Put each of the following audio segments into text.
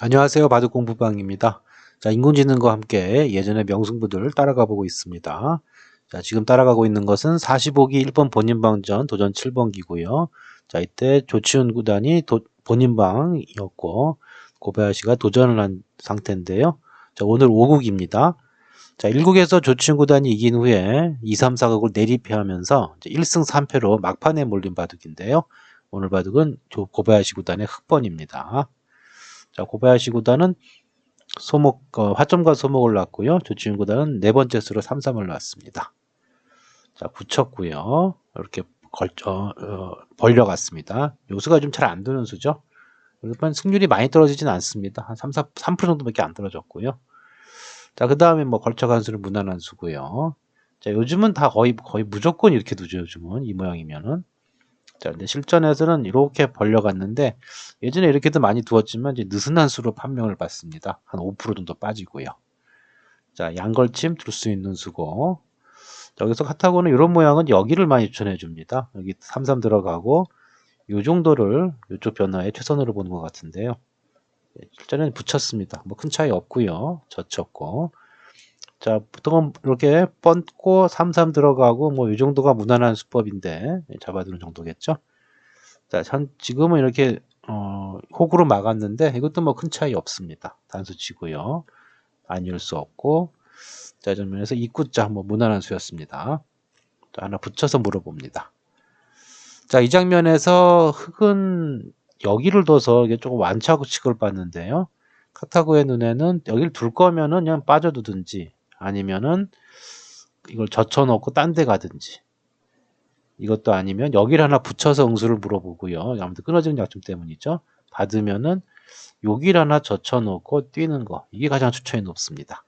안녕하세요. 바둑 공부방입니다. 자, 인공지능과 함께 예전의 명승부들 따라가 보고 있습니다. 자, 지금 따라가고 있는 것은 45기 1번 본인방전 도전 7번기고요. 자, 이때 조치훈 구단이 도, 본인방이었고 고바야시가 도전을 한 상태인데요. 자, 오늘 5국입니다. 자, 1국에서 조치훈 구단이 이긴 후에 2, 3, 4국을 내리패하면서 1승 3패로 막판에 몰린 바둑인데요. 오늘 바둑은 고바야시 구단의 흑번입니다. 자, 고바야시 구단은 소목, 어, 화점과 소목을 놨고요. 조치윤 구단은 네 번째 수로 3, 3을 놨습니다. 자, 붙였고요. 이렇게 걸, 어, 어, 벌려갔습니다. 요수가 좀 잘 안 드는 수죠. 그래서 승률이 많이 떨어지진 않습니다. 한 3, 4, 3% 정도밖에 안 떨어졌고요. 자, 그 다음에 뭐 걸쳐간 수는 무난한 수고요. 자, 요즘은 다 거의, 거의 무조건 이렇게 두죠, 요즘은. 이 모양이면은. 자, 근데 실전에서는 이렇게 벌려갔는데 예전에 이렇게도 많이 두었지만 이제 느슨한 수로 판명을 받습니다. 한 5% 정도 빠지고요. 자, 양걸침 둘 수 있는 수고. 여기서 카타고는 이런 모양은 여기를 많이 추천해 줍니다. 여기 33 들어가고 이 정도를 이쪽 변화에 최선으로 보는 것 같은데요. 예, 실전에는 붙였습니다. 뭐 큰 차이 없고요. 젖혔고. 자, 보통은 이렇게 뻗고 33 들어가고 뭐 이 정도가 무난한 수법인데 예, 잡아두는 정도겠죠. 자, 현, 지금은 이렇게 어, 호구로 막았는데 이것도 뭐 큰 차이 없습니다. 단수치고요. 아니올 수 없고 자, 전면에서 입구자 뭐 무난한 수였습니다. 자, 하나 붙여서 물어봅니다. 자, 이 장면에서 흙은 여기를 둬서 이게 조금 완차고 칙을 봤는데요. 카타고의 눈에는 여기를 둘 거면은 그냥 빠져두든지 아니면은 이걸 젖혀놓고 딴 데 가든지 이것도 아니면 여기를 하나 붙여서 응수를 물어보고요. 아무튼 끊어지는 약점 때문이죠. 받으면은 여기를 하나 젖혀놓고 뛰는 거 이게 가장 추천이 높습니다.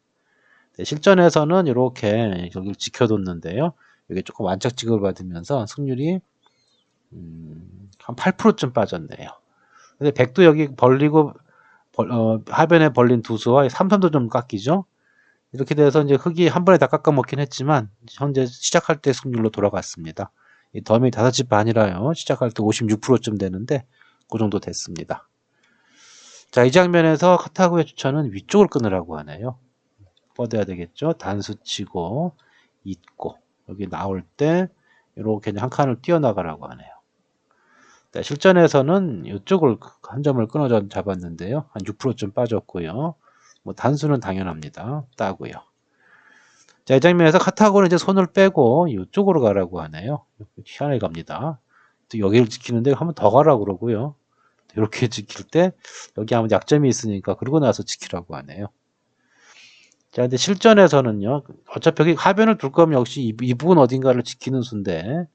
네, 실전에서는 이렇게 여기를 지켜뒀는데요. 여기 조금 완착직을 받으면서 승률이 음, 한 8%쯤 빠졌네요. 근데 백도 여기 벌리고 벌, 어, 하변에 벌린 두 수와 삼선도 좀 깎이죠. 이렇게 돼서 이제 흙이 한 번에 다 깎아 먹긴 했지만 현재 시작할 때 승률로 돌아갔습니다. 이 덤이 5집 반이라요. 시작할 때 56%쯤 되는데 그 정도 됐습니다. 자, 이 장면에서 카타고의 추천은 위쪽을 끊으라고 하네요. 뻗어야 되겠죠. 단수 치고 잇고 여기 나올 때 이렇게 한 칸을 뛰어나가라고 하네요. 네, 실전에서는 이쪽을 한 점을 끊어 잡았는데요. 한 6%쯤 빠졌고요. 뭐 단수는 당연합니다. 따고요. 자, 이 장면에서 카타고는 이제 손을 빼고 이쪽으로 가라고 하네요. 희한하게 갑니다. 또 여기를 지키는데 한번 더 가라고 그러고요. 이렇게 지킬 때 여기 아무 약점이 있으니까 그러고 나서 지키라고 하네요. 자, 근데 실전에서는요. 어차피 여기 하변을 둘 거면 역시 이, 이 부분 어딘가를 지키는 수인데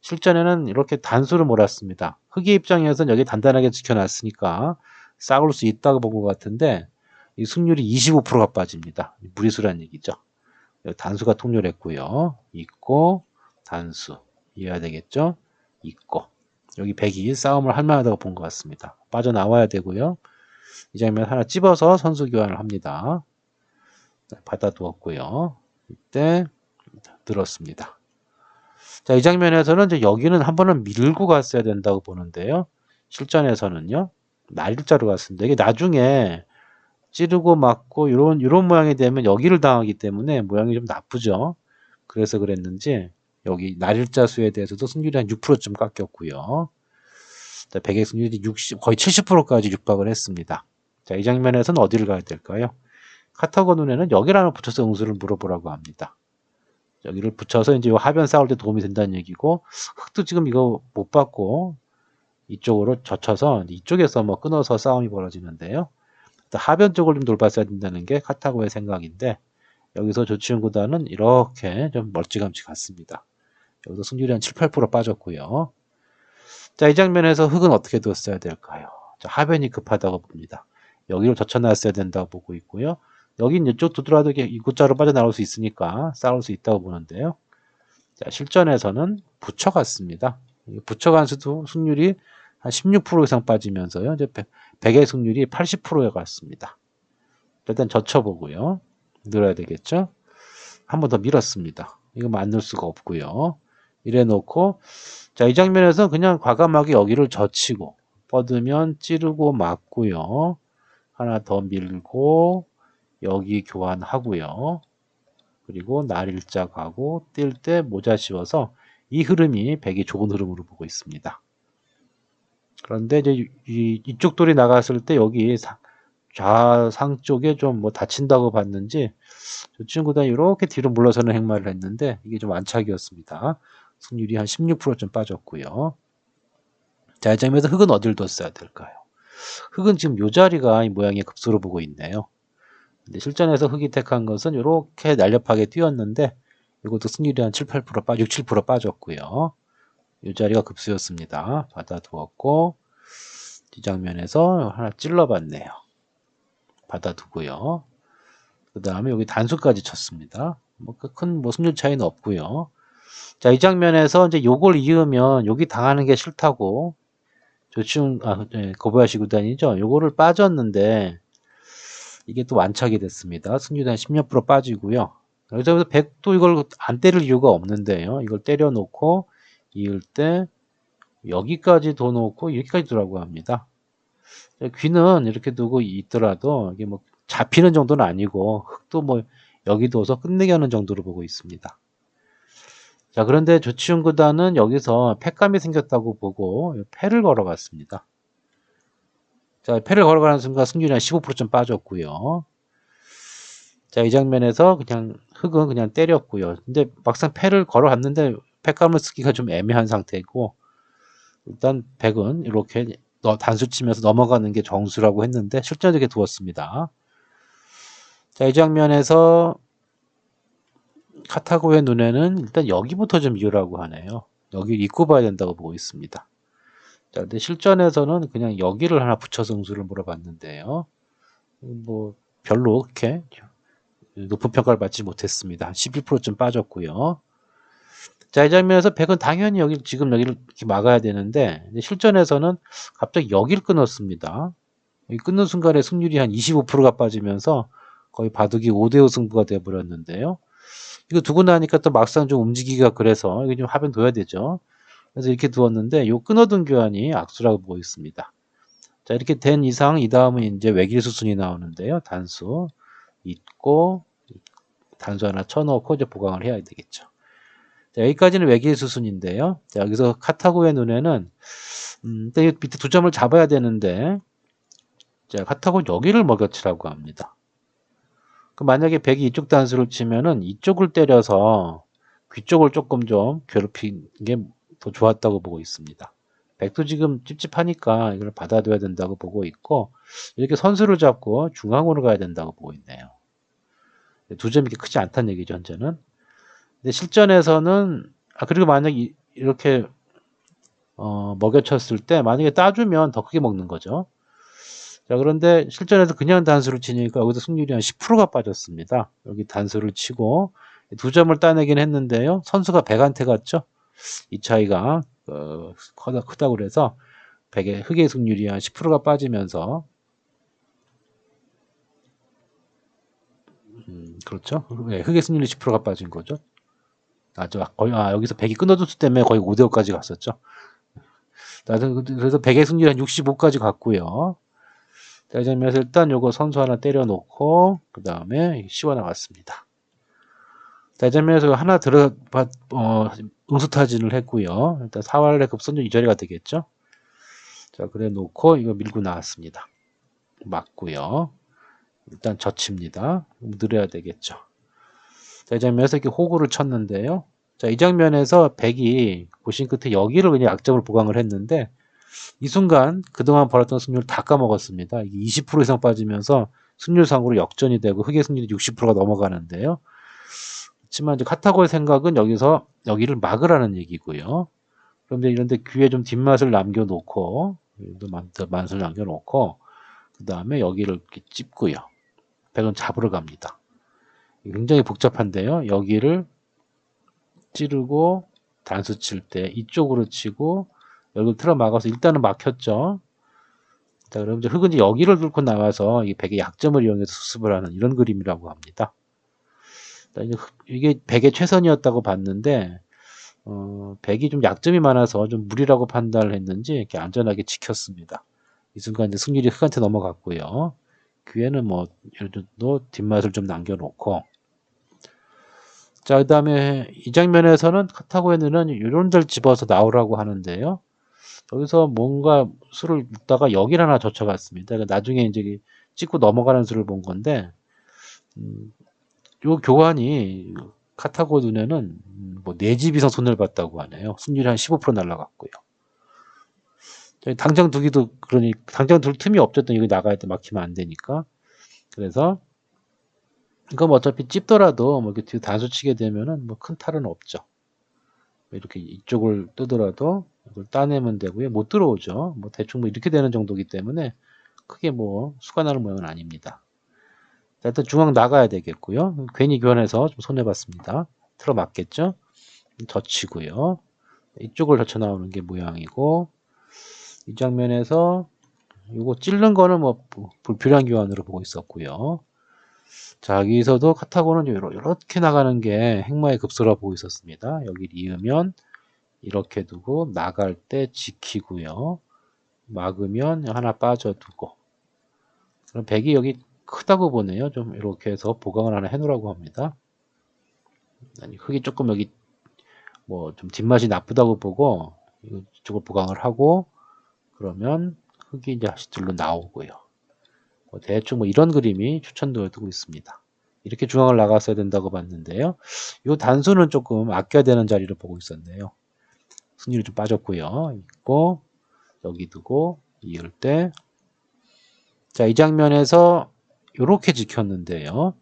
실전에는 이렇게 단수를 몰았습니다. 흑의 입장에서는 여기 단단하게 지켜놨으니까 싸울 수 있다고 본 것 같은데 이 승률이 25%가 빠집니다. 무리수란 얘기죠. 단수가 통렬했고요. 있고 단수 이해해야 되겠죠. 있고 여기 100이 싸움을 할 만하다고 본 것 같습니다. 빠져나와야 되고요. 이 장면 하나 찝어서 선수 교환을 합니다. 받아두었고요. 이때 들었습니다. 자, 이 장면에서는 이제 여기는 한 번은 밀고 갔어야 된다고 보는데요. 실전에서는요. 날일자로 갔습니다. 이게 나중에 찌르고 맞고 이런 이런 모양이 되면 여기를 당하기 때문에 모양이 좀 나쁘죠. 그래서 그랬는지 여기 날일자 수에 대해서도 승률이 한 6%쯤 깎였고요. 자, 백의 승률이 60 거의 70%까지 육박을 했습니다. 자, 이 장면에서는 어디를 가야 될까요? 카타고 눈에는 여기를 붙여서 응수를 물어보라고 합니다. 여기를 붙여서 이제 하변 싸울 때 도움이 된다는 얘기고 흙도 지금 이거 못 받고 이쪽으로 젖혀서 이쪽에서 뭐 끊어서 싸움이 벌어지는데요. 하변 쪽을 좀 돌봤어야 된다는 게 카타고의 생각인데 여기서 조치훈 구단은 이렇게 좀 멀찌감치 갔습니다. 여기서 승률이 한 7, 8% 빠졌고요. 자, 이 장면에서 흙은 어떻게 뒀어야 될까요? 자, 하변이 급하다고 봅니다. 여기를 젖혀놨어야 된다고 보고 있고요. 여긴 이쪽 두드라도 이 구자로 빠져나올 수 있으니까 싸울 수 있다고 보는데요. 자, 실전에서는 붙여갔습니다. 붙여간 수도 승률이 한 16% 이상 빠지면서요. 이제 100 의 승률이 80%에 갔습니다. 일단 젖혀보고요. 늘어야 되겠죠? 한 번 더 밀었습니다. 이거 만들 수가 없고요. 이래 놓고 자, 이 장면에서 그냥 과감하게 여기를 젖히고 뻗으면 찌르고 맞고요. 하나 더 밀고 여기 교환하고요. 그리고 날 일자 가고 뛸 때 모자 씌워서 이 흐름이 백이 좋은 흐름으로 보고 있습니다. 그런데 이제 이, 이쪽 돌이 나갔을 때 여기 사- 좌상 쪽에 좀 뭐 다친다고 봤는지 저 친구가 이렇게 뒤로 물러서는 행마를 했는데 이게 좀 안착이었습니다. 승률이 한 16%좀 빠졌고요. 자, 이 점에서 흙은 어딜 뒀어야 될까요? 흙은 지금 요 자리가 이 모양의 급소로 보고 있네요. 근데 실전에서 흙이 택한 것은 이렇게 날렵하게 뛰었는데 이것도 승률이 한 7, 8% 빠, 6, 7% 빠졌고요. 이 자리가 급수였습니다. 받아두었고 이 장면에서 하나 찔러봤네요. 받아두고요. 그 다음에 여기 단수까지 쳤습니다. 뭐큰뭐 승률 차이는 없고요. 자, 이 장면에서 이제 요걸 이으면 여기 당하는 게 싫다고 조치훈 아, 네, 고바야시 구단이죠. 요거를 빠졌는데 이게 또 완착이 됐습니다. 10몇 프로 빠지고요. 여기서 100도 이걸 안 때릴 이유가 없는데요. 이걸 때려 놓고 이을 때 여기까지 더 놓고 이렇게까지 두라고 합니다. 귀는 이렇게 두고 있더라도 이게 뭐 잡히는 정도는 아니고 흙도 뭐 여기 둬서 끝내게 하는 정도로 보고 있습니다. 자 그런데 조치훈 구단은 여기서 패감이 생겼다고 보고 패를 걸어갔습니다. 자 패를 걸어가는 순간 승률이 한 15%좀 빠졌고요. 자 이 장면에서 그냥 흙은 그냥 때렸고요. 근데 막상 패를 걸어갔는데 패감을 쓰기가 좀 애매한 상태고 일단 백은 이렇게 너- 단수 치면서 넘어가는 게 정수라고 했는데 실전 이렇게 두었습니다. 자, 이 장면에서 카타고의 눈에는 일단 여기부터 좀 이으라고 하네요. 여기 입고 봐야 된다고 보고 있습니다. 자, 근데 실전에서는 그냥 여기를 하나 붙여서 응수를 물어봤는데요. 뭐 별로 그렇게 높은 평가를 받지 못했습니다. 11%좀 빠졌고요. 자, 이 장면에서 백은 당연히 여기 지금 여기를 이렇게 막아야 되는데 실전에서는 갑자기 여기를 끊었습니다. 이 끊는 순간에 승률이 한 25%가 빠지면서 거의 바둑이 5대5 승부가 되어버렸는데요. 이거 두고 나니까 또 막상 좀 움직이기가 그래서 이게 좀 합은 둬야 되죠. 그래서 이렇게 두었는데 요 끊어둔 교환이 악수라고 보고 있습니다. 자 이렇게 된 이상 이 다음은 이제 외길 수순이 나오는데요. 단수 있고 단수 하나 쳐놓고 이제 보강을 해야 되겠죠. 자, 여기까지는 외길 수순인데요. 자, 여기서 카타고의 눈에는 음, 일단 이 밑에 두 점을 잡아야 되는데 자, 카타고 여기를 먹여치라고 합니다. 그 만약에 백이 이쪽 단수를 치면은 이쪽을 때려서 귀 쪽을 조금 좀 괴롭힌 게 더 좋았다고 보고 있습니다. 백도 지금 찝찝하니까 이걸 받아둬야 된다고 보고 있고 이렇게 선수를 잡고 중앙으로 가야 된다고 보고 있네요. 두 점이 크지 않다는 얘기죠, 현재는. 근데 실전에서는 아 그리고 만약 이, 이렇게 어, 먹여쳤을 때 만약에 따주면 더 크게 먹는 거죠. 자 그런데 실전에서 그냥 단수를 치니까 여기서 승률이 한 10%가 빠졌습니다. 여기 단수를 치고 두 점을 따내긴 했는데요. 선수가 100한테 갔죠. 이 차이가 어, 크다, 크다고 그래서 100의 흑의 승률이 한 10%가 빠지면서 음, 그렇죠. 네, 흑의 승률이 10%가 빠진 거죠. 아, 저 거의 아, 여기서 100이 끊어졌을 때문에 거의 5대 5까지 갔었죠. 나는 그래서 100의 승률이 한 65까지 갔고요. 자, 이 장면에서 일단 요거 선수 하나 때려놓고 그 다음에 씌워 나갔습니다. 자, 이 장면에서 하나 들어 어, 응수타진을 했고요. 일단 4활의 급선주 이 자리가 되겠죠. 자, 그래 놓고 이거 밀고 나왔습니다. 맞고요. 일단 젖힙니다. 늘어야 되겠죠. 자, 이 장면에서 이렇게 호구를 쳤는데요. 자, 이 장면에서 백이 보신 끝에 여기를 그냥 약점을 보강을 했는데 이 순간 그동안 벌었던 승률을 다 까먹었습니다. 이게 20% 이상 빠지면서 승률상으로 역전이 되고 흑의 승률이 60%가 넘어가는데요. 그렇지만 이제 카타고의 생각은 여기서 여기를 막으라는 얘기고요. 그런데 이런데 귀에 좀 뒷맛을 남겨놓고 맛을 남겨놓고 그 다음에 여기를 이렇게 찝고요. 백은 잡으러 갑니다. 굉장히 복잡한데요. 여기를 찌르고 단수 칠 때 이쪽으로 치고 여기를 틀어 막아서 일단은 막혔죠. 자, 그럼 이제 흙은 이제 여기를 뚫고 나와서 이 백의 약점을 이용해서 수습을 하는 이런 그림이라고 합니다. 자, 이제 흙- 이게 백의 최선이었다고 봤는데 어, 백이 좀 약점이 많아서 좀 무리라고 판단을 했는지 이렇게 안전하게 지켰습니다. 이 순간 이제 승률이 흙한테 넘어갔고요. 귀에는 뭐 예를 들어 뒷맛을 좀 남겨놓고 자, 그 다음에 이 장면에서는 이런 데를 집어서 나오라고 하는데요. 여기서 뭔가 수를 읽다가 여길 하나 젖혀갔습니다. 그러니까 나중에 이제 찍고 넘어가는 수를 본 건데, 음, 요 교환이 카타고 눈에는 음, 뭐 4집 이상 손해를 봤다고 하네요. 승률이 한 15% 날라갔고요. 당장 두기도 그러니 당장 둘 틈이 없었던 이거 나가야 돼 막히면 안 되니까. 그래서 뭐 어차피 찝더라도 뭐 이렇게 단수 치게 되면은 뭐 큰 탈은 없죠. 이렇게 이쪽을 뜨더라도 이걸 따내면 되고요. 못 들어오죠. 뭐 대충 뭐 이렇게 되는 정도기 때문에 크게 뭐 수가 나는 모양은 아닙니다. 자, 일단 중앙 나가야 되겠고요. 괜히 교환해서 좀 손해봤습니다. 틀어 맞겠죠? 젖히고요. 이쪽을 젖혀 나오는 게 모양이고 이 장면에서 이거 찔른 거는 뭐 불필요한 교환으로 보고 있었고요. 자, 여기서도 카타고는 이렇게 나가는 게 행마의 급소라 보고 있었습니다. 여기 이으면 이렇게 두고 나갈 때 지키고요. 막으면 하나 빠져두고 그럼 백이 여기 크다고 보네요. 좀 이렇게 해서 보강을 하나 해놓으라고 합니다. 아니 흙이 조금 여기 뭐 좀 뒷맛이 나쁘다고 보고 이쪽을 보강을 하고 그러면 흙이 이제 하시들로 나오고요. 뭐 대충 뭐 이런 그림이 추천되고 있습니다. 이렇게 중앙을 나갔어야 된다고 봤는데요. 이 단수는 조금 아껴야 되는 자리를 보고 있었네요. 승률이 좀 빠졌고요. 있고 여기 두고 이을 때 자, 이 장면에서 이렇게 지켰는데요.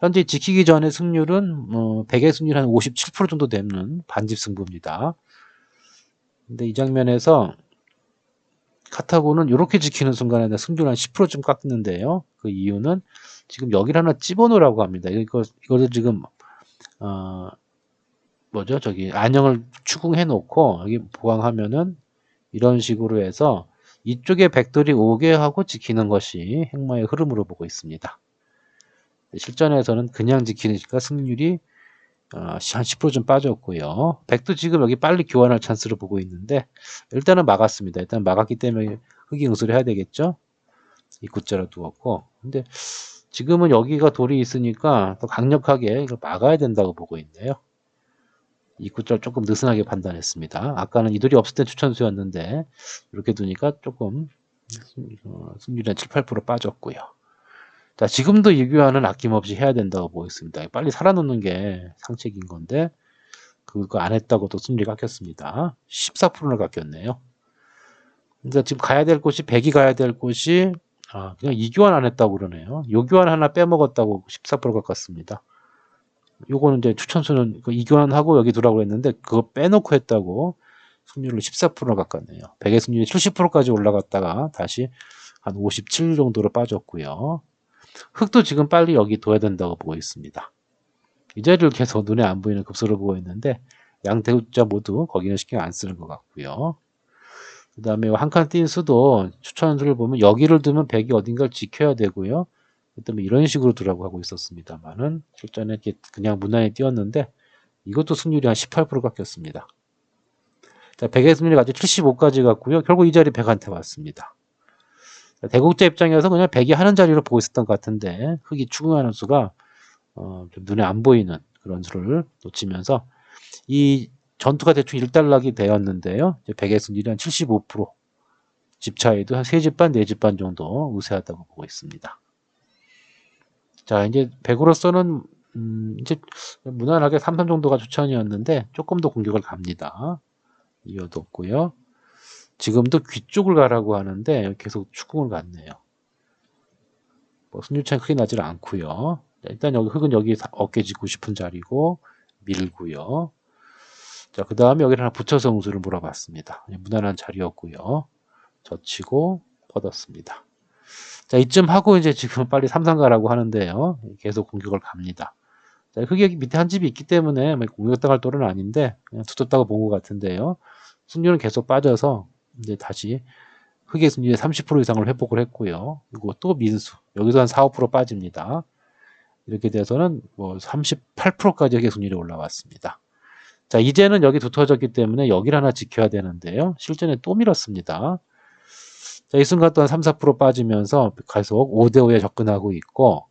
현재 지키기 전에 승률은 어, 100의 승률 한 57% 정도 되는 반집 승부입니다. 근데 이 장면에서 카타고는 이렇게 지키는 순간에 승률 한 10%쯤 깎는데요. 그 이유는 지금 여기를 하나 집어넣으라고 합니다. 이거, 이거를 지금, 어, 뭐죠? 저기, 안형을 추궁해 놓고, 여기 보강하면은, 이런 식으로 해서, 이쪽에 백돌이 오게 하고 지키는 것이 행마의 흐름으로 보고 있습니다. 실전에서는 그냥 지키니까 승률이 어, 한 10%좀 빠졌고요. 백도 지금 여기 빨리 교환할 찬스를 보고 있는데 일단은 막았습니다. 일단 막았기 때문에 흑이 응수를 해야 되겠죠. 입구자로 두었고 근데 지금은 여기가 돌이 있으니까 더 강력하게 이걸 막아야 된다고 보고 있네요. 입구자를 조금 느슨하게 판단했습니다. 아까는 이 돌이 없을 때 추천수였는데 이렇게 두니까 조금 어, 승률이 한 7, 8% 빠졌고요. 자, 지금도 이 교환은 아낌없이 해야 된다고 보겠습니다. 빨리 살아놓는 게 상책인 건데, 그거 안 했다고 또 승리 깎였습니다. 14%를 깎였네요. 그러니까 지금 가야 될 곳이 100이 가야 될 곳이 아, 그냥 이 교환 안 했다고 그러네요. 요 교환 하나 빼먹었다고 14% 깎았습니다. 요거는 이제 추천수는 그이 교환하고 여기 두라고 했는데 그거 빼놓고 했다고 승률을 14%를 깎았네요. 100의 승률이 70%까지 올라갔다가 다시 한 57 정도로 빠졌고요. 흙도 지금 빨리 여기 둬야 된다고 보고 있습니다. 이 자리를 계속 눈에 안 보이는 급소를 보고 있는데 양 대우자 모두 거기는 신경 안 쓰는 것 같고요. 그 다음에 한 칸 띈 수도 추천수를 보면 여기를 두면 백이 어딘가를 지켜야 되고요. 그 때문에 이런 식으로 두라고 하고 있었습니다만은 이렇게 그냥 무난히 띄었는데 이것도 승률이 한 18% 깎였습니다. 자, 100의 승률이 아직 75까지 갔고요. 결국 이 자리 100한테 왔습니다. 대국자 입장에서 그냥 백이 하는 자리로 보고 있었던 것 같은데 흙이 추궁하는 수가 어, 좀 눈에 안 보이는 그런 수를 놓치면서 이 전투가 대충 일단락이 되었는데요. 백의 승률이 한 75%, 집 차이도 한 3집 반, 4집 반 정도 우세하다고 보고 있습니다. 자, 이제 백으로서는 음, 이제 무난하게 3선 정도가 추천이었는데 조금 더 공격을 갑니다. 이어도 없고요. 지금도 귀 쪽을 가라고 하는데 계속 축구을 갔네요. 뭐 승률차이 크게 나질 않고요. 일단 여기 흙은 여기 어깨 짚고 싶은 자리고 밀고요. 자, 그 다음에 여기를 하나 붙여서 응수를 물어봤습니다. 무난한 자리였고요. 젖히고 뻗었습니다. 자, 이쯤 하고 이제 지금 빨리 삼상 가라고 하는데요. 계속 공격을 갑니다. 자, 흙이 밑에 한 집이 있기 때문에 뭐 공격당할 돌은 아닌데 그냥 두텁다고 본 것 같은데요. 승률은 계속 빠져서 이제 다시 흑의 승률의 30% 이상을 회복을 했고요. 그리고 또 민수 여기서 한 4, 5% 빠집니다. 이렇게 돼서는 뭐 38%까지 흑의 승률이 올라왔습니다. 자 이제는 여기 두터워졌기 때문에 여기를 하나 지켜야 되는데요. 실전에 또 밀었습니다. 자, 이 순간 또한 3, 4% 빠지면서 계속 5대5에 접근하고 있고,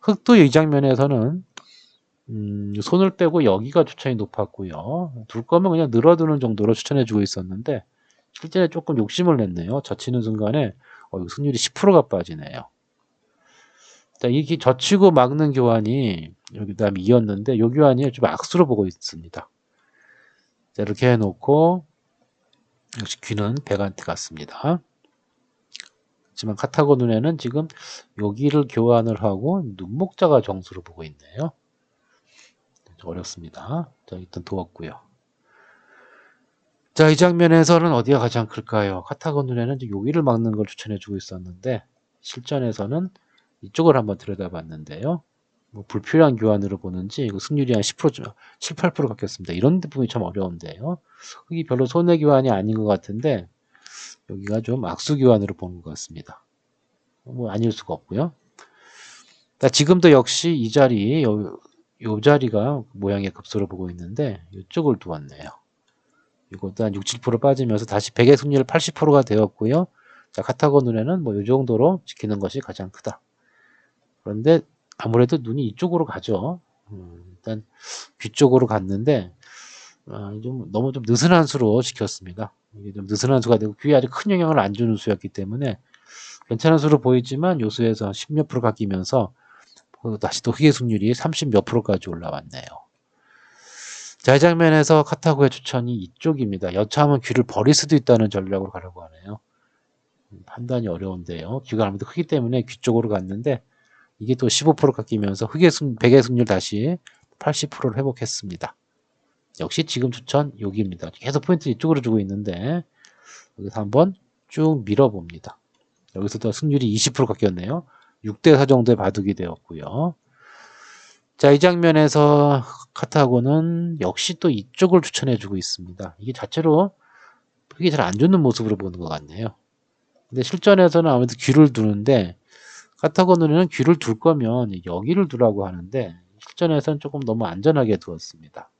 흑도 이 장면에서는, 음, 손을 빼고 여기가 추천이 높았고요. 둘 거면 그냥 늘어두는 정도로 추천해주고 있었는데, 실전에 조금 욕심을 냈네요. 젖히는 순간에, 어, 승률이 10%가 빠지네요. 자, 이게 젖히고 막는 교환이, 여기 다음에 이었는데, 요 교환이 좀 악수로 보고 있습니다. 자, 이렇게 해놓고, 역시 귀는 백한테 같습니다. 하지만 카타고 눈에는 지금 여기를 교환을 하고 눈목자가 정수로 보고 있네요. 어렵습니다. 자, 일단 두었고요. 자, 이 장면에서는 어디가 가장 클까요? 카타고 눈에는 여기를 막는 걸 추천해주고 있었는데 실전에서는 이쪽을 한번 들여다봤는데요. 뭐 불필요한 교환으로 보는지 이거 승률이 한 10%, 7, 8% 바뀌었습니다. 이런 부분이 참 어려운데요. 흑이 별로 손해 교환이 아닌 것 같은데 여기가 좀 악수 교환으로 보는 것 같습니다. 뭐 아닐 수가 없고요. 자, 지금도 역시 이 자리, 요, 요 자리가 모양의 급소를 보고 있는데 이쪽을 두었네요. 이것도 한 6, 7% 빠지면서 다시 100의 승률 80%가 되었고요. 자, 카타고 눈에는 뭐 이 정도로 지키는 것이 가장 크다. 그런데 아무래도 눈이 이쪽으로 가죠. 음, 일단 귀 쪽으로 갔는데 아, 좀 너무 좀 느슨한 수로 지켰습니다. 이게 좀 느슨한 수가 되고 귀에 아주 큰 영향을 안 주는 수였기 때문에 괜찮은 수로 보이지만 요 수에서 10몇 프로 깎이면서 다시 또 흑의 승률이 30 몇 프로까지 올라왔네요. 자, 이 장면에서 카타고의 추천이 이쪽입니다. 여차하면 귀를 버릴 수도 있다는 전략으로 가려고 하네요. 음, 판단이 어려운데요. 귀가 아무래도 크기 때문에 귀 쪽으로 갔는데 이게 또 15% 깎이면서 흑의 승, 백의 승률 다시 80%를 회복했습니다. 역시 지금 추천 여기입니다. 계속 포인트 이쪽으로 주고 있는데 여기서 한번 쭉 밀어봅니다. 여기서도 승률이 20% 깎였네요. 6대4 정도의 바둑이 되었고요. 자, 이 장면에서 카타고는 역시 또 이쪽을 추천해주고 있습니다. 이게 자체로 흑이 잘 안 좋는 모습으로 보는 것 같네요. 근데 실전에서는 아무래도 귀를 두는데 카타고 눈에는 귀를 둘 거면 여기를 두라고 하는데 실전에서는 조금 너무 안전하게 두었습니다.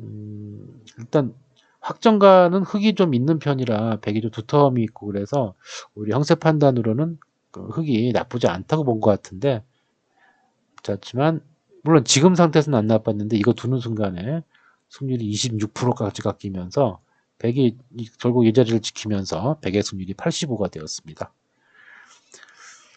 음, 일단 확정가는 흙이 좀 있는 편이라 백이 좀 두터움이 있고 그래서 우리 형세 판단으로는 그 흙이 나쁘지 않다고 본 것 같은데 그렇지만 물론 지금 상태에서는 안 나빴는데 이거 두는 순간에 승률이 26%까지 깎이면서 백이 결국 이 자리를 지키면서 백의 승률이 85가 되었습니다.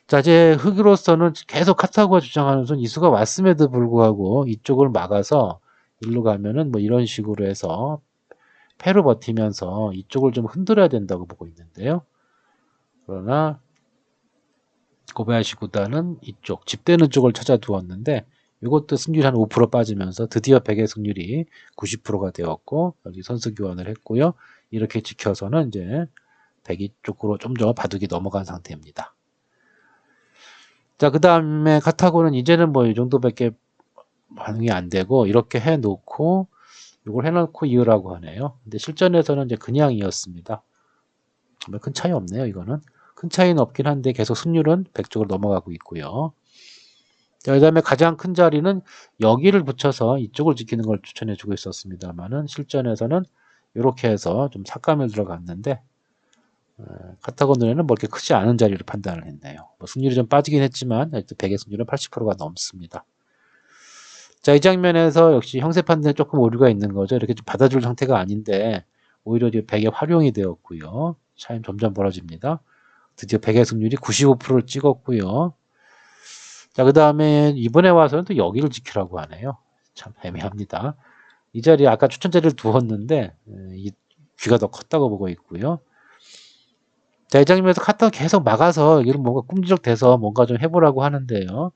자, 이제 흑으로서는 계속 카타고가 주장하는 순 이수가 왔음에도 불구하고 이쪽을 막아서 일로 가면은 뭐 이런 식으로 해서 패로 버티면서 이쪽을 좀 흔들어야 된다고 보고 있는데요. 그러나 고바야시 구단은 이쪽 집되는 쪽을 찾아 두었는데 이것도 승률이 한 5% 빠지면서 드디어 100의 승률이 90%가 되었고 여기 선수 교환을 했고요. 이렇게 지켜서는 이제 100이 쪽으로 좀 더 바둑이 넘어간 상태입니다. 자, 그 다음에 카타고는 이제는 뭐 이 정도밖에 반응이 안 되고 이렇게 해 놓고 이걸 해놓고 이으라고 하네요. 근데 실전에서는 이제 그냥 이었습니다. 큰 차이 없네요. 이거는 큰 차이는 없긴 한데 계속 승률은 100쪽으로 넘어가고 있고요. 자, 그 다음에 가장 큰 자리는 여기를 붙여서 이쪽을 지키는 걸 추천해 주고 있었습니다만은 실전에서는 이렇게 해서 좀 삭감을 들어갔는데 어, 카타고 눈에는 뭐 이렇게 크지 않은 자리를 판단을 했네요. 뭐 승률이 좀 빠지긴 했지만 100의 승률은 80%가 넘습니다. 자, 이 장면에서 역시 형세 판단에 조금 오류가 있는 거죠. 이렇게 좀 받아줄 상태가 아닌데 오히려 이제 100의 활용이 되었고요. 차이 점점 벌어집니다. 드디어 100의 승률이 95%를 찍었고요. 자, 그 다음에 이번에 와서는 또 여기를 지키라고 하네요. 참 애매합니다. 이 자리에 아까 추천 자리를 두었는데 이 귀가 더 컸다고 보고 있고요. 자, 이 장면에서 카타가 계속 막아서 이런 뭔가 꿈지적 돼서 뭔가 좀 해보라고 하는데요.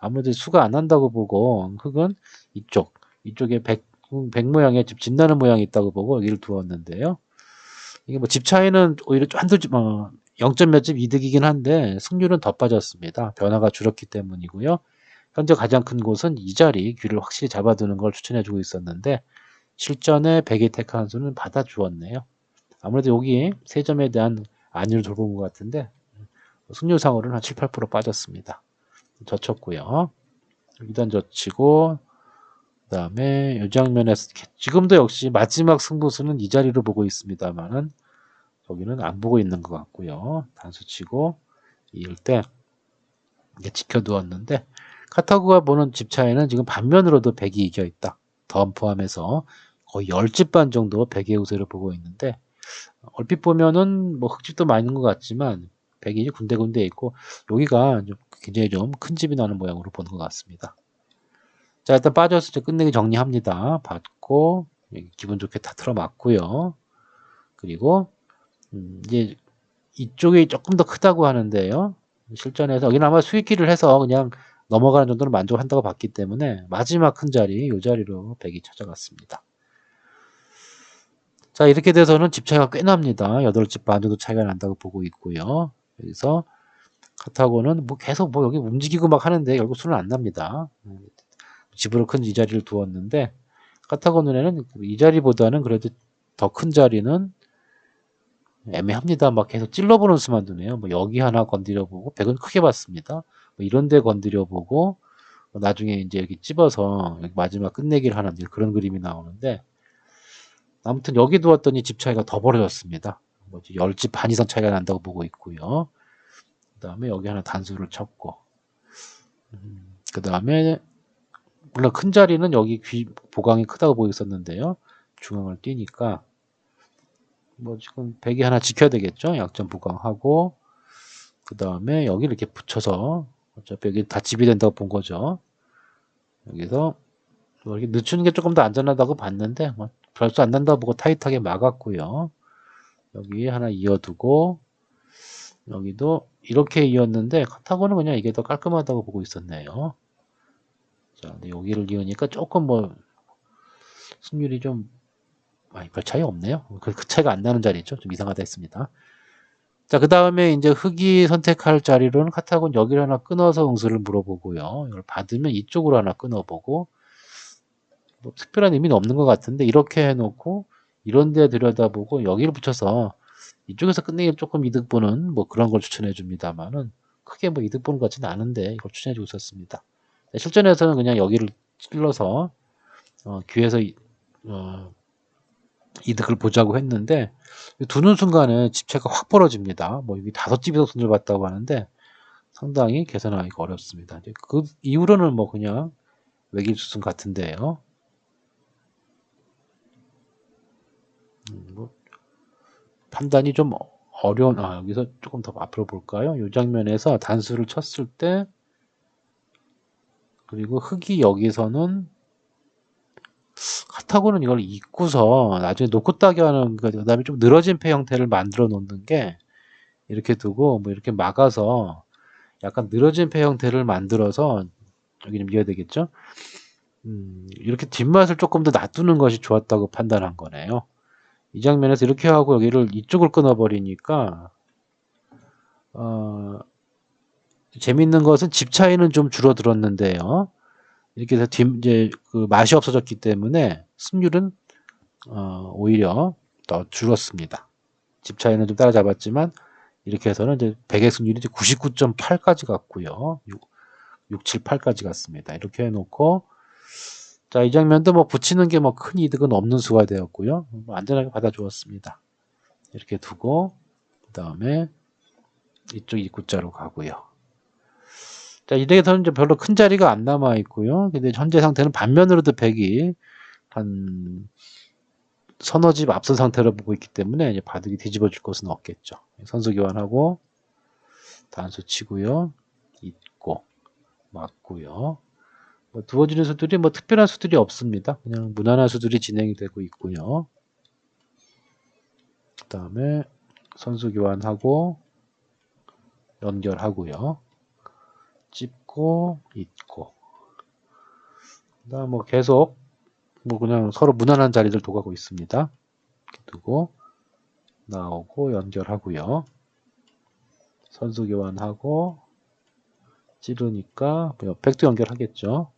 아무래도 수가 안 난다고 보고 흙은 이쪽 이쪽에 백, 백 모양의 집 진나는 모양이 있다고 보고 여기를 두었는데요. 이게 뭐 집 차이는 오히려 한두 집, 어, 0점 몇집 이득이긴 한데 승률은 더 빠졌습니다. 변화가 줄었기 때문이고요. 현재 가장 큰 곳은 이 자리 귀를 확실히 잡아두는 걸 추천해주고 있었는데 실전에 백이 택한 수는 받아주었네요. 아무래도 여기 세 점에 대한 안위를 돌본 것 같은데 승률상으로는 한 7, 8% 빠졌습니다. 젖혔고요. 일단 젖히고 그 다음에 이 장면에서 지금도 역시 마지막 승부수는 이 자리로 보고 있습니다만은 여기는 안 보고 있는 것 같고요. 단수 치고 이을 때 지켜두었는데 카타고가 보는 집 차이는 지금 반면으로도 100이 이겨 있다. 덤 포함해서 거의 10집 반 정도 100의 우세를 보고 있는데 얼핏 보면은 뭐 흙집도 많은 것 같지만 100이 군데군데 있고 여기가 좀 굉장히 좀 큰 집이 나는 모양으로 보는 것 같습니다. 자 일단 빠져서 이제 끝내기 정리합니다. 받고 기분 좋게 다 틀어맞고요. 그리고 음, 이제 이쪽이 조금 더 크다고 하는데요. 실전에서 여기는 아마 수익기를 해서 그냥 넘어가는 정도로 만족한다고 봤기 때문에 마지막 큰 자리 이 자리로 100이 찾아갔습니다. 자 이렇게 돼서는 집 차이가 꽤 납니다. 8집 반 정도 차이가 난다고 보고 있고요. 여기서 카타고는 뭐 계속 뭐 여기 움직이고 막 하는데 결국 수는 안 납니다. 집으로 큰 이 자리를 두었는데 카타고 눈에는 이 자리보다는 그래도 더 큰 자리는 애매합니다. 막 계속 찔러보는 수만 두네요. 뭐 여기 하나 건드려보고 100은 크게 봤습니다. 뭐 이런 데 건드려보고 뭐 나중에 이제 여기 찝어서 마지막 끝내기를 하는 그런 그림이 나오는데 아무튼 여기 두었더니 집 차이가 더 벌어졌습니다. 뭐 10집 반 이상 차이가 난다고 보고 있고요. 그 다음에 여기 하나 단수를 쳤고 음, 그 다음에 물론 큰 자리는 여기 귀 보강이 크다고 보였었는데요. 중앙을 띄니까 뭐 지금 100이 하나 지켜야 되겠죠. 약점 보강하고 그 다음에 여기 이렇게 붙여서 어차피 여기 다 집이 된다고 본 거죠. 여기서 뭐 이렇게 늦추는 게 조금 더 안전하다고 봤는데 뭐 별수 안 난다고 보고 타이트하게 막았고요. 여기 하나 이어두고 여기도 이렇게 이었는데 카타고는 그냥 이게 더 깔끔하다고 보고 있었네요. 자, 근데 여기를 이으니까 조금 뭐 승률이 좀 아니 별 차이 없네요. 그, 그 차이가 안 나는 자리죠. 좀 이상하다 했습니다. 자, 그 다음에 이제 흑이 선택할 자리로는 카타곤 여기를 하나 끊어서 응수를 물어보고요. 이걸 받으면 이쪽으로 하나 끊어보고 뭐 특별한 의미는 없는 것 같은데 이렇게 해놓고 이런 데 들여다보고 여기를 붙여서 이쪽에서 끝내기 조금 이득 보는 뭐 그런 걸 추천해 줍니다만은 크게 뭐 이득 보는 것 같지는 않은데 이걸 추천해 주고 있었습니다. 네, 실전에서는 그냥 여기를 찔러서 어, 귀에서 어, 이득을 보자고 했는데 두는 순간에 집체가 확 벌어집니다. 뭐 여기 다섯 집에서 손을 봤다고 하는데 상당히 계산하기가 어렵습니다. 그 이후로는 뭐 그냥 외길 수순 같은데요. 음, 뭐 판단이 좀 어려운 아 여기서 조금 더 앞으로 볼까요? 이 장면에서 단수를 쳤을 때 그리고 흙이 여기서는 카타고는 이걸 잊고서 나중에 놓고 따기 하는 그 다음에 좀 늘어진 패 형태를 만들어 놓는 게 이렇게 두고 뭐 이렇게 막아서 약간 늘어진 패 형태를 만들어서 여기 좀 이어야 되겠죠? 음, 이렇게 뒷맛을 조금 더 놔두는 것이 좋았다고 판단한 거네요. 이 장면에서 이렇게 하고 여기를 이쪽을 끊어버리니까 어, 재밌는 것은 집 차이는 좀 줄어들었는데요. 이렇게 해서 뒤, 이제 그 맛이 없어졌기 때문에 승률은 어, 오히려 더 줄었습니다. 집 차이는 좀 따라잡았지만 이렇게 해서는 이제 100의 승률이 이제 99.8까지 갔고요. 6, 6, 7, 8까지 갔습니다. 이렇게 해놓고 자, 이 장면도 뭐 붙이는 게 뭐 큰 이득은 없는 수가 되었고요. 뭐 안전하게 받아주었습니다. 이렇게 두고 그 다음에 이쪽 입구자로 가고요. 자, 이래서는 이제 별로 큰 자리가 안 남아 있고요. 근데 현재 상태는 반면으로도 100이 한 서너 집 앞선 상태로 보고 있기 때문에 이제 바둑이 뒤집어질 것은 없겠죠. 선수 교환하고 단수 치고요. 있고 맞고요. 뭐 두어지는 수들이 뭐 특별한 수들이 없습니다. 그냥 무난한 수들이 진행이 되고 있고요. 그 다음에 선수 교환하고 연결하고요. 찝고 있고 그다음 뭐 계속 뭐 그냥 서로 무난한 자리들 도가고 있습니다. 두고 나오고 연결하고요. 선수 교환하고 찌르니까 뭐 백도 연결하겠죠.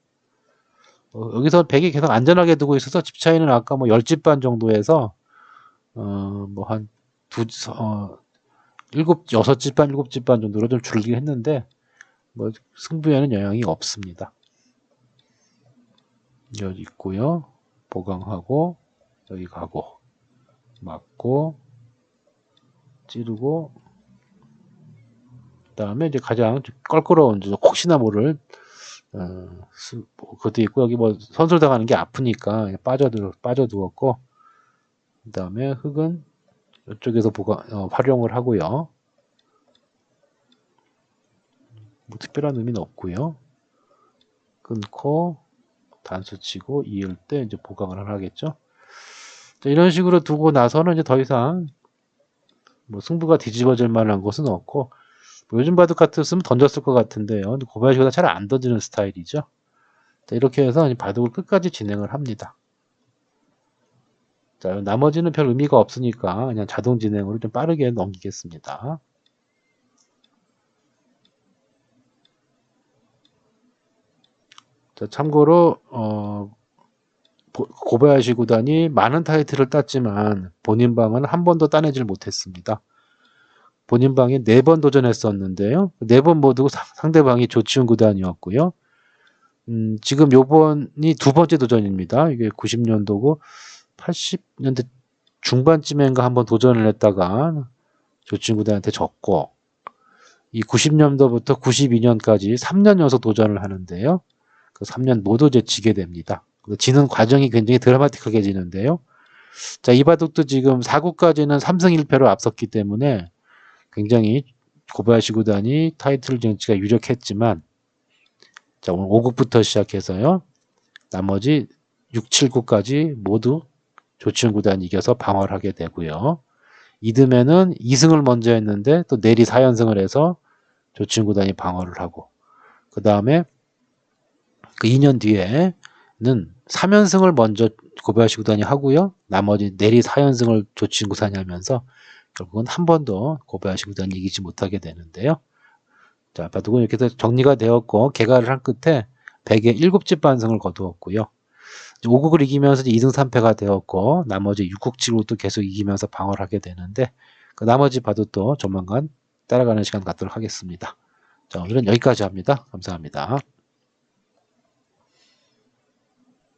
어, 여기서 100이 계속 안전하게 두고 있어서 집 차이는 아까 뭐 10집 반 정도에서 어 뭐한 두 어, 7, 6집 반, 7집 반 정도로 좀 줄긴 했는데 뭐 승부에는 영향이 없습니다. 여기 있고요. 보강하고 여기 가고 맞고 찌르고 그 다음에 이제 가장 껄끄러운 혹시나 모를 어, 수- 뭐 그것도 있고 여기 뭐 선술 당하는 게 아프니까 빠져두 빠져두었고 그 다음에 흙은 이쪽에서 보관 어, 활용을 하고요. 뭐 특별한 의미는 없고요. 끊고 단수 치고 이을 때 이제 보강을 하겠죠. 자, 이런 식으로 두고 나서는 이제 더 이상 뭐 승부가 뒤집어질 만한 것은 없고 뭐 요즘 바둑 같았으면 던졌을 것 같은데요. 고바야시보다 잘 안 던지는 스타일이죠. 자, 이렇게 해서 바둑을 끝까지 진행을 합니다. 자, 나머지는 별 의미가 없으니까 그냥 자동 진행으로 좀 빠르게 넘기겠습니다. 자, 참고로 어, 보- 고바야시 구단이 많은 타이틀을 땄지만 본인 방은 한 번도 따내질 못했습니다. 본인 방에 네 번 도전했었는데요. 네 번 모두 사- 상대방이 조치훈 구단이었고요. 음, 지금 요번이 두 번째 도전입니다. 이게 90년도고 80년대 중반쯤인가 한번 도전을 했다가 조치훈 구단한테 졌고 이 90년도부터 92년까지 3년 연속 도전을 하는데요. 그 3년 모두 이제 지게 됩니다. 그 지는 과정이 굉장히 드라마틱하게 지는데요. 자, 이 바둑도 지금 4구까지는 3승 1패로 앞섰기 때문에 굉장히 고바야시 구단이 타이틀 쟁취가 유력했지만 자, 오늘 5국부터 시작해서요. 나머지 6, 7국까지 모두 조치훈 구단이 이겨서 방어를 하게 되고요. 이듬해는 2승을 먼저 했는데 또 내리 4연승을 해서 조치훈 구단이 방어를 하고 그 다음에 그 2년 뒤에는 3연승을 먼저 고바야시 구단이 하고요. 나머지 내리 4연승을 조치훈 구단이 하면서 결국은 한 번도 고바야시 구단이 이기지 못하게 되는데요. 자, 바둑은 이렇게 해서 정리가 되었고 개가를 한 끝에 100에 7집 반승을 거두었고요. 5국을 이기면서 2승 3패가 되었고 나머지 6국 7국도 계속 이기면서 방어를 하게 되는데 그 나머지 바둑도 조만간 따라가는 시간 갖도록 하겠습니다. 자, 오늘은 여기까지 합니다. 감사합니다.